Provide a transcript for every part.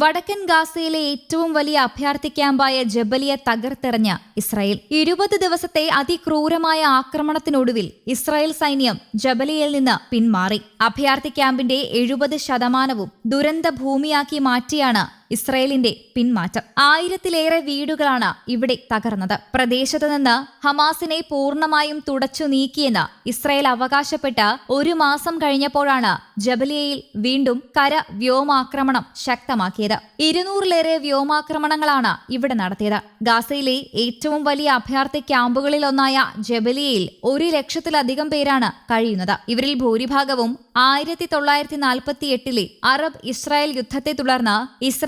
വടക്കൻ ഗാസയിലെ ഏറ്റവും വലിയ അഭയാർത്ഥി ക്യാമ്പായ ജബലിയെ തകർത്തെറിഞ്ഞ ഇസ്രായേൽ. ഇരുപത് ദിവസത്തെ അതിക്രൂരമായ ആക്രമണത്തിനൊടുവിൽ ഇസ്രായേൽ സൈന്യം ജബലിയയിൽ നിന്ന് പിന്മാറി. അഭയാർത്ഥി ക്യാമ്പിന്റെ എഴുപത് ശതമാനവും ദുരന്ത ഭൂമിയാക്കി മാറ്റിയാണ് ഇസ്രായേലിന്റെ പിന്മാറ്റം. ആയിരത്തിലേറെ വീടുകളാണ് ഇവിടെ തകർന്നത്. പ്രദേശത്ത് നിന്ന് ഹമാസിനെ പൂർണമായും തുടച്ചു നീക്കിയെന്ന് ഇസ്രയേൽ അവകാശപ്പെട്ട് ഒരു മാസം കഴിഞ്ഞപ്പോഴാണ് ജബലിയയിൽ വീണ്ടും കര വ്യോമാക്രമണം ശക്തമാക്കിയത്. ഇരുന്നൂറിലേറെ വ്യോമാക്രമണങ്ങളാണ് ഇവിടെ നടത്തിയത്. ഗാസയിലെ ഏറ്റവും വലിയ അഭയാർത്ഥി ക്യാമ്പുകളിലൊന്നായ ജബലിയയിൽ ഒരു ലക്ഷത്തിലധികം പേരാണ് കഴിയുന്നത്. ഇവരിൽ ഭൂരിഭാഗവും ആയിരത്തി തൊള്ളായിരത്തി നാൽപ്പത്തി എട്ടിലെ അറബ് ഇസ്രായേൽ യുദ്ധത്തെ തുടർന്ന്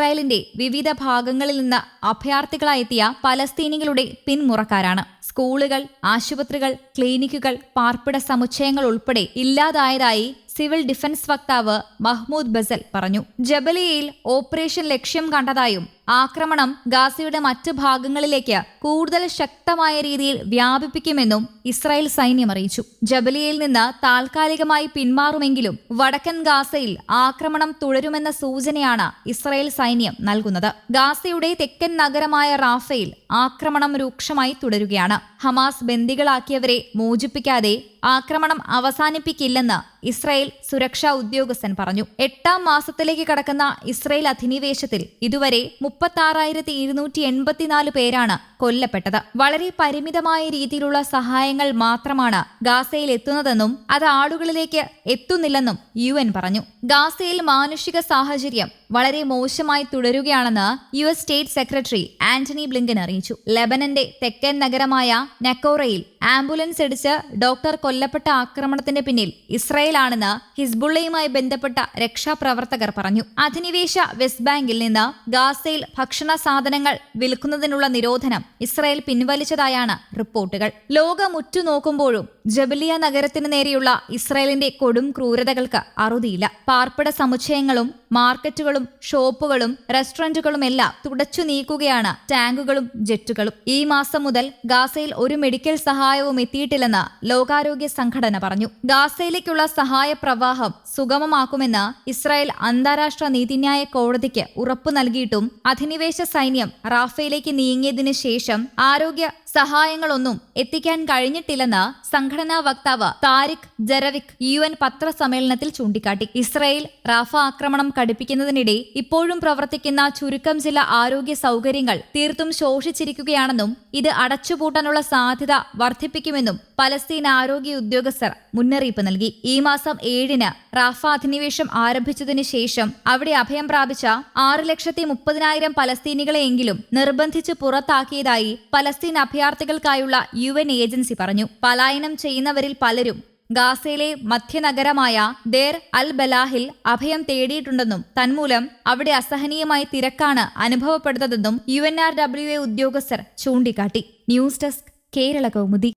ഇസ്രായേലിന്റെ വിവിധ ഭാഗങ്ങളിൽ നിന്ന് അഭയാർത്ഥികളായെത്തിയ പലസ്തീനികളുടെ പിന്മുറക്കാരാണ് സ്കൂളുകൾ ആശുപത്രികൾ ക്ലിനിക്കുകൾ പാർപ്പിട സമുച്ചയങ്ങൾ ഉൾപ്പെടെ ഇല്ലാതായതായി സിവിൽ ഡിഫൻസ് വക്താവ് മഹ്മൂദ് ബസൽ പറഞ്ഞു. ജബലിയയിൽ ഓപ്പറേഷൻ ലക്ഷ്യം കണ്ടതായും ആക്രമണം ഗാസയുടെ മറ്റ് ഭാഗങ്ങളിലേക്ക് കൂടുതൽ ശക്തമായ രീതിയിൽ വ്യാപിപ്പിക്കുമെന്നും ഇസ്രായേൽ സൈന്യം അറിയിച്ചു. ജബലിയയിൽ നിന്ന് താൽക്കാലികമായി പിന്മാറുമെങ്കിലും വടക്കൻ ഗാസയിൽ ആക്രമണം തുടരുമെന്ന സൂചനയാണ് ഇസ്രായേൽ സൈന്യം നൽകുന്നത്. ഗാസയുടെ തെക്കൻ നഗരമായ റാഫയിൽ ആക്രമണം രൂക്ഷമായി തുടരുകയാണ്. ഹമാസ് ബന്ദികളാക്കിയവരെ മോചിപ്പിക്കാതെ ആക്രമണം അവസാനിപ്പിക്കില്ലെന്ന് ഇസ്രായേൽ സുരക്ഷാ ഉദ്യോഗസ്ഥൻ പറഞ്ഞു. എട്ടാം മാസത്തിലേക്ക് കടക്കുന്ന ഇസ്രായേൽ അധിനിവേശത്തിൽ ഇതുവരെ മുപ്പത്തി ആറായിരത്തി ഇരുന്നൂറ്റി എൺപത്തിനാല് പേരാണ് കൊല്ലപ്പെട്ടത്. വളരെ പരിമിതമായ രീതിയിലുള്ള സഹായങ്ങൾ മാത്രമാണ് ഗാസയിൽ എത്തുന്നതെന്നും അത് ആളുകളിലേക്ക് എത്തുന്നില്ലെന്നും യു എൻ പറഞ്ഞു. ഗാസയിൽ മാനുഷിക സാഹചര്യം വളരെ മോശമായി തുടരുകയാണെന്ന് U S state secretary Antony Blinken അറിയിച്ചു. ലെബനന്റെ തെക്കൻ നഗരമായ നക്കോറയിൽ ആംബുലൻസ് ഇടിച്ച് ഡോക്ടർ കൊല്ലപ്പെട്ട ആക്രമണത്തിന്റെ പിന്നിൽ ഇസ്രയേലാണെന്ന് ഹിസ്ബുള്ളയുമായി ബന്ധപ്പെട്ട രക്ഷാപ്രവർത്തകർ പറഞ്ഞു. അധിനിവേശ വെസ്റ്റ് ബാങ്കിൽ നിന്ന് ഗാസയിൽ ഭക്ഷണ സാധനങ്ങൾ വിൽക്കുന്നതിനുള്ള നിരോധനം ഇസ്രായേൽ പിൻവലിച്ചതായാണ് റിപ്പോർട്ടുകൾ. ലോകം ഉറ്റുനോക്കുമ്പോഴും ജബലിയ നഗരത്തിന് നേരെയുള്ള ഇസ്രായേലിന്റെ കൊടും ക്രൂരതകൾക്ക് അറുതിയില്ല. പാർപ്പിട സമുച്ചയങ്ങളും മാർക്കറ്റുകളും ഷോപ്പുകളും റെസ്റ്റോറന്റുകളും എല്ലാം തുടച്ചു നീക്കുകയാണ് ടാങ്കുകളും ജെറ്റുകളും. ഈ മാസം മുതൽ ഗാസയിൽ ഒരു മെഡിക്കൽ സഹായവും എത്തിയിട്ടില്ലെന്ന് ലോകാരോഗ്യ സംഘടന പറഞ്ഞു. ഗാസയിലേക്കുള്ള സഹായ പ്രവാഹം സുഗമമാക്കുമെന്ന് ഇസ്രായേൽ അന്താരാഷ്ട്ര നീതിന്യായ കോടതിക്ക് ഉറപ്പു നൽകിയിട്ടും അധിനിവേശ സൈന്യം റാഫേലേക്ക് നീങ്ങിയതിനു ശേഷം ആരോഗ്യ സഹായങ്ങളൊന്നും എത്തിക്കാൻ കഴിഞ്ഞിട്ടില്ലെന്ന് സംഘടനാ വക്താവ് താരിഖ് ജറവിക് യു എൻ പത്രസമ്മേളനത്തിൽ ചൂണ്ടിക്കാട്ടി. ഇസ്രായേൽ റാഫ ആക്രമണം കടുപ്പിക്കുന്നതിനിടെ ഇപ്പോഴും പ്രവർത്തിക്കുന്ന ചുരുക്കം ചില ആരോഗ്യ സൗകര്യങ്ങൾ തീർത്തും ശോഷിച്ചിരിക്കുകയാണെന്നും ഇത് അടച്ചുപൂട്ടാനുള്ള സാധ്യത വർദ്ധിപ്പിക്കുമെന്നും പലസ്തീൻ ആരോഗ്യ ഉദ്യോഗസ്ഥർ മുന്നറിയിപ്പ് നൽകി. ഈ മാസം ഏഴിന് റാഫ അധിനിവേശം ആരംഭിച്ചതിനു ശേഷം അവിടെ അഭയം പ്രാപിച്ച ആറ് ലക്ഷത്തി മുപ്പതിനായിരം പലസ്തീനികളെയെങ്കിലും നിർബന്ധിച്ച് പുറത്താക്കിയതായി പലസ്തീൻ വിദ്യാർത്ഥികൾക്കായുള്ള യു എൻ ഏജൻസി പറഞ്ഞു. പലായനം ചെയ്യുന്നവരിൽ പലരും ഗാസയിലെ മധ്യനഗരമായ ദേർ അൽ ബലാഹിൽ അഭയം തേടിയിട്ടുണ്ടെന്നും തന്മൂലം അവിടെ അസഹനീയമായ തിരക്കാണ് അനുഭവപ്പെടുന്നതെന്നും U N R W A ഉദ്യോഗസ്ഥർ ചൂണ്ടിക്കാട്ടി. News desk Kerala Kaumudi.